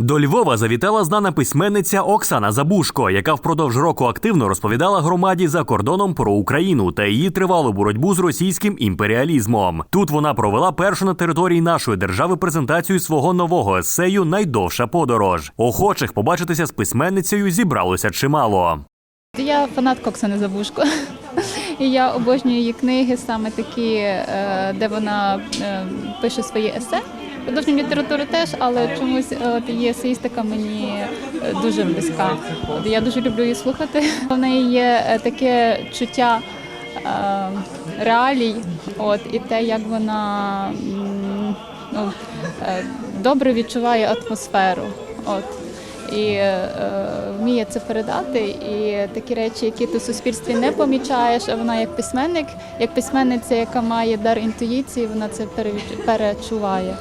До Львова завітала знана письменниця Оксана Забушко, яка впродовж року активно розповідала громаді за кордоном про Україну та її тривалу боротьбу з російським імперіалізмом. Тут вона провела першу на території нашої держави презентацію свого нового есею Найдовша подорож. Охочих побачитися з письменницею зібралося чимало. Я фанатка Оксани Забушко. І я обожнюю її книги, саме такі, е, де вона е, пише свої есе. Художню літературу теж, але чомусь е, от її есеїстика мені е, дуже близька. От я дуже люблю її слухати. В неї є е, таке чуття е, реалій, от і те, як вона ну, е, добре відчуває атмосферу. От і е, вміє це передати. І такі речі, які ти в суспільстві не помічаєш, а вона як письменник, як письменниця, яка має дар інтуїції, вона це перечуває.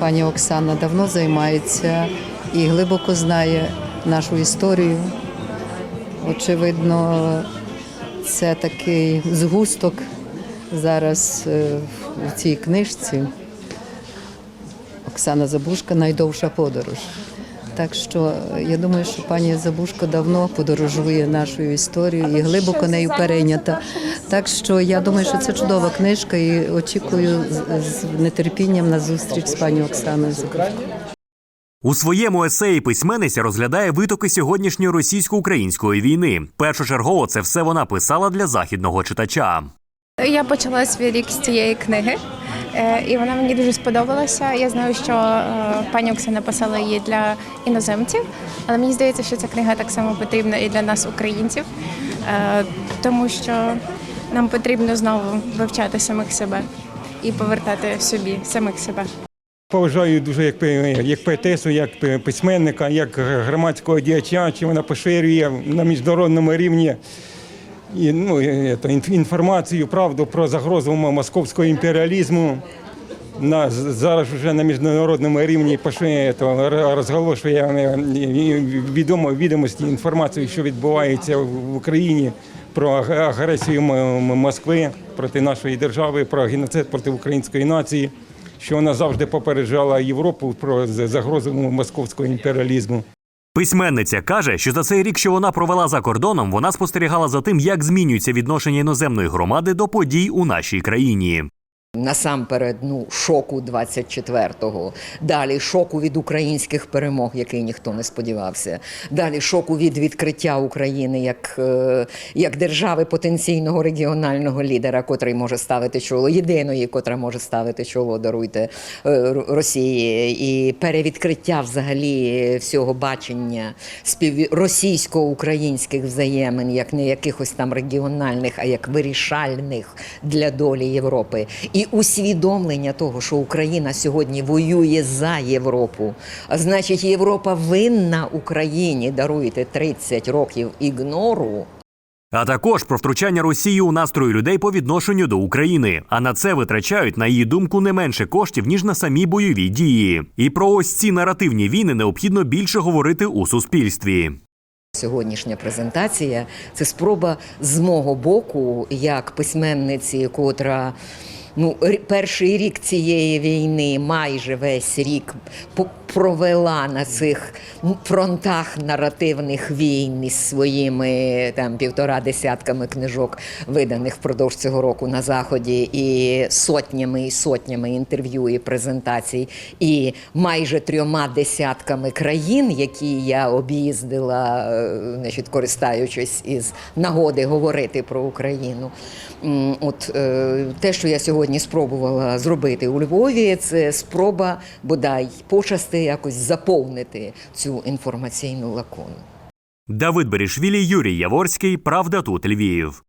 Пані Оксана давно займається і глибоко знає нашу історію. Очевидно, це такий згусток зараз е, в цій книжці. Оксана Забушка найдовша подорож. Так що е, я думаю, що пані Забушко давно подорожує нашою історією і глибоко нею перейнята. Так що я думаю, що це чудова книжка і очікую з, нетерпінням на зустріч з пані Оксаною Забушко. У своєму есеї письменниця розглядає витоки сьогоднішньої російсько-української війни. Першочергово це все вона писала для західного читача. Я почала свій рік з цієї книги, е, і вона мені дуже сподобалася. Я знаю, що е, пані Оксана писала її для іноземців, але мені здається, що ця книга так само потрібна і для нас, українців, е, тому що нам потрібно знову вивчати самих себе і повертати в собі самих себе. Поважаю дуже як, як поетесу, як письменника, як громадського діяча, чи вона поширює на міжнародному рівні і, ну, інформацію, правду про загрозу московського імперіалізму. На, зараз вже на міжнародному рівні поширює, розголошує е, відомо, відомості інформацію, що відбувається в Україні про агресію Москви проти нашої держави, про геноцид проти української нації що вона завжди попереджала Європу про загрозу московського імперіалізму. Письменниця каже, що за цей рік, що вона провела за кордоном, вона спостерігала за тим, як змінюється відношення іноземної громади до подій у нашій країні. Насамперед, ну шоку 24-го, далі шоку від українських перемог, який ніхто не сподівався. Далі шоку від відкриття України як, е, як держави потенційного регіонального лідера, котрий може ставити чоло, єдиної, котра може ставити чоло, даруйте е, Росії, і перевідкриття взагалі всього бачення російсько-українських взаємин, як не якихось там регіональних, а як вирішальних для долі Європи, і усвідомлення того, що Україна сьогодні воює за Європу. А значить, Європа винна Україні даруйте 30 років ігнору. А також про втручання Росії у настрої людей по відношенню до України. А на це витрачають, на її думку, не менше коштів ніж на самі бойові дії. І про ось ці наративні війни необхідно більше говорити у суспільстві. Сьогоднішня презентація це спроба з мого боку, як письменниці, котра ну, перший рік цієї війни, майже весь рік провела на цих фронтах наративних війн із своїми там півтора десятками книжок, виданих впродовж цього року на заході, і сотнями і сотнями інтерв'ю і презентацій, і майже трьома десятками країн, які я об'їздила, е, значить, користаючись із нагоди говорити про Україну. От е, те, що я сьогодні спробувала зробити у Львові, це спроба бодай почасти якось заповнити цю інформаційну лакуну. Давид Берішвілі, Юрій Яворський. Правда тут Львів.